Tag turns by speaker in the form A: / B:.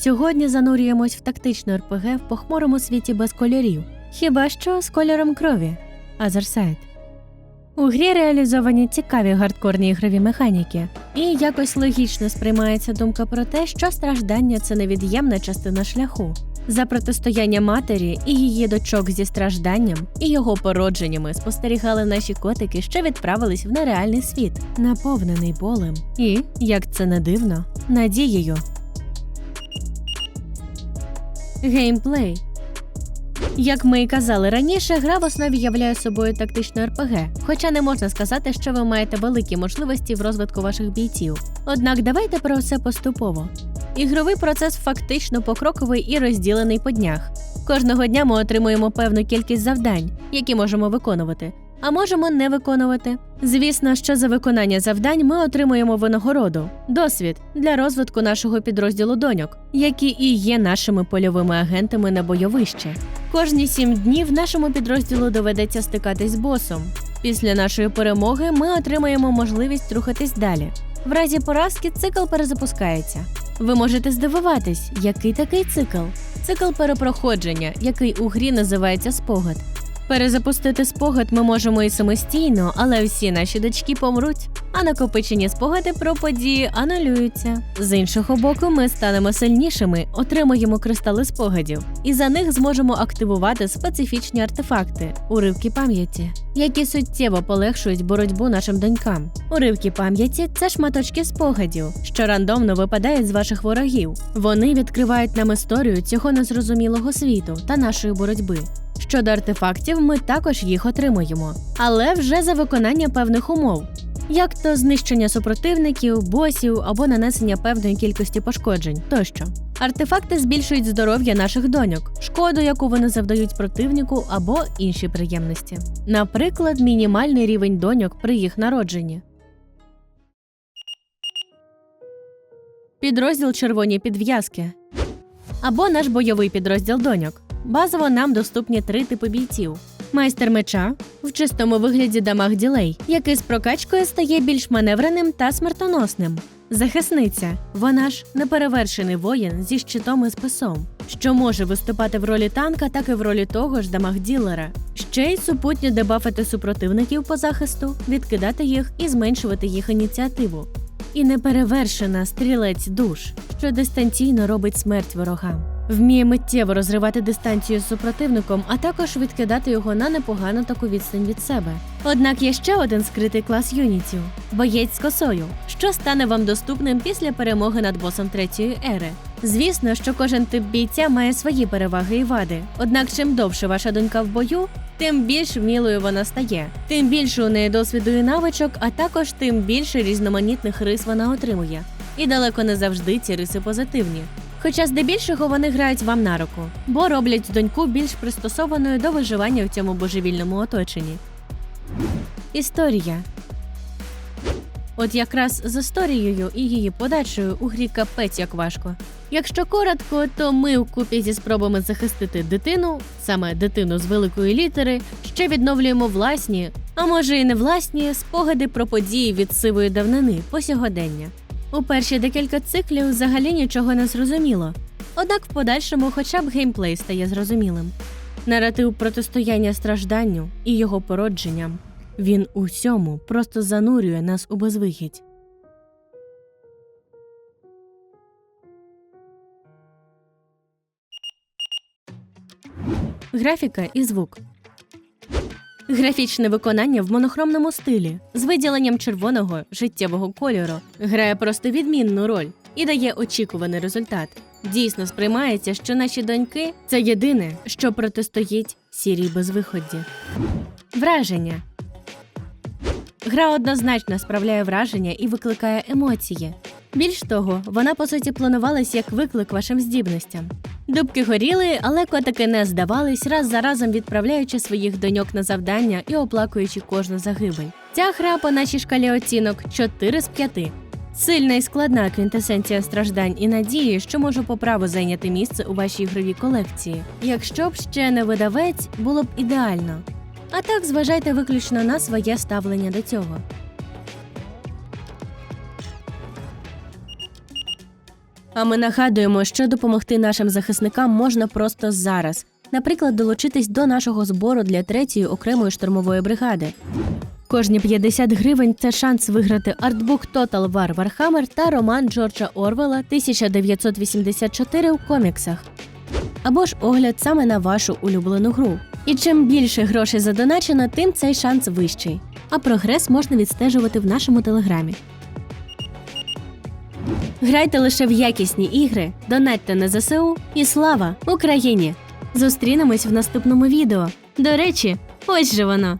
A: Сьогодні занурюємось в тактичну РПГ в похмурому світі без кольорів. Хіба що з кольором крові. Азерсайд. У грі реалізовані цікаві гардкорні ігрові механіки, і якось логічно сприймається думка про те, що страждання це невід'ємна частина шляху. За протистояння матері і її дочок зі стражданням і його породженнями спостерігали наші котики, що відправились в нереальний світ, наповнений болем. І, як це не дивно, надією. Геймплей. Як ми і казали раніше, гра в основі являє собою тактичну РПГ, хоча не можна сказати, що ви маєте великі можливості в розвитку ваших бійців. Однак давайте про все поступово. Ігровий процес фактично покроковий і розділений по днях. Кожного дня ми отримуємо певну кількість завдань, які можемо виконувати, а можемо не виконувати. Звісно, що за виконання завдань ми отримуємо винагороду, досвід для розвитку нашого підрозділу доньок, які і є нашими польовими агентами на бойовище. Кожні сім днів нашому підрозділу доведеться стикатись з босом. Після нашої перемоги ми отримаємо можливість рухатись далі. В разі поразки цикл перезапускається. Ви можете здивуватись, який такий цикл? Цикл перепроходження, який у грі називається спогад. Перезапустити спогад ми можемо і самостійно, але всі наші дочки помруть, а накопичені спогади про події анулюються. З іншого боку, ми станемо сильнішими, отримаємо кристали спогадів, і за них зможемо активувати специфічні артефакти уривки пам'яті, які суттєво полегшують боротьбу нашим донькам. Уривки пам'яті це шматочки спогадів, що рандомно випадають з ваших ворогів. Вони відкривають нам історію цього незрозумілого світу та нашої боротьби. Щодо артефактів, ми також їх отримуємо, але вже за виконання певних умов. Як то знищення супротивників, босів або нанесення певної кількості пошкоджень тощо. Артефакти збільшують здоров'я наших доньок, шкоду, яку вони завдають противнику, або інші приємності. Наприклад, мінімальний рівень доньок при їх народженні. Підрозділ червоні підв'язки або наш бойовий підрозділ доньок. Базово нам доступні три типи бійців: майстер меча в чистому вигляді дамаг ділей, який з прокачкою стає більш маневреним та смертоносним. Захисниця вона ж неперевершений воїн зі щитом і списом, що може виступати в ролі танка, так і в ролі того ж дамаг-ділера. Ще й супутньо дебафити супротивників по захисту, відкидати їх і зменшувати їх ініціативу. І неперевершена стрілець душ, що дистанційно робить смерть ворогам. Вміє миттєво розривати дистанцію з супротивником, а також відкидати його на непогану таку відстань від себе. Однак є ще один скритий клас юнітів боєць з косою, що стане вам доступним після перемоги над босом третьої ери. Звісно, що кожен тип бійця має свої переваги і вади. Однак, чим довше ваша донька в бою, тим більш вмілою вона стає, тим більше у неї досвіду і навичок, а також тим більше різноманітних рис вона отримує. І далеко не завжди ці риси позитивні. Хоча здебільшого вони грають вам на руку, бо роблять доньку більш пристосованою до виживання в цьому божевільному оточенні. Історія От якраз з історією і її подачею у грі капець як важко. Якщо коротко, то ми вкупі зі спробами захистити дитину, саме дитину з великої літери, ще відновлюємо власні, а може і не власні, спогади про події від сивої давнини по сьогодення. У перші декілька циклів взагалі нічого не зрозуміло. Однак в подальшому хоча б геймплей стає зрозумілим. Наратив протистояння стражданню і його породженням. Він у всьому просто занурює нас у безвихідь. Графіка і звук. Графічне виконання в монохромному стилі з виділенням червоного життєвого кольору грає просто відмінну роль і дає очікуваний результат. Дійсно сприймається, що наші доньки це єдине, що протистоїть сірій безвиході. Враження Гра однозначно справляє враження і викликає емоції. Більш того, вона по суті планувалась як виклик вашим здібностям. Дубки горіли, але котики не здавались, раз за разом відправляючи своїх доньок на завдання і оплакуючи кожну загибель. Ця гра по нашій шкалі оцінок 4 з 5. Сильна і складна квінтесенція страждань і надії, що може по праву зайняти місце у вашій ігровій колекції. Якщо б ще не видавець, було б ідеально. А так зважайте виключно на своє ставлення до цього. А ми нагадуємо, що допомогти нашим захисникам можна просто зараз. Наприклад, долучитись до нашого збору для третьої окремої штурмової бригади. Кожні 50 гривень це шанс виграти артбук Total War Warhammer та роман Джорджа Орвела 1984 у коміксах. Або ж огляд саме на вашу улюблену гру. І чим більше грошей задоначено, тим цей шанс вищий. А прогрес можна відстежувати в нашому телеграмі. Грайте лише в якісні ігри, донатьте на ЗСУ і слава Україні! Зустрінемось в наступному відео. До речі, ось же воно.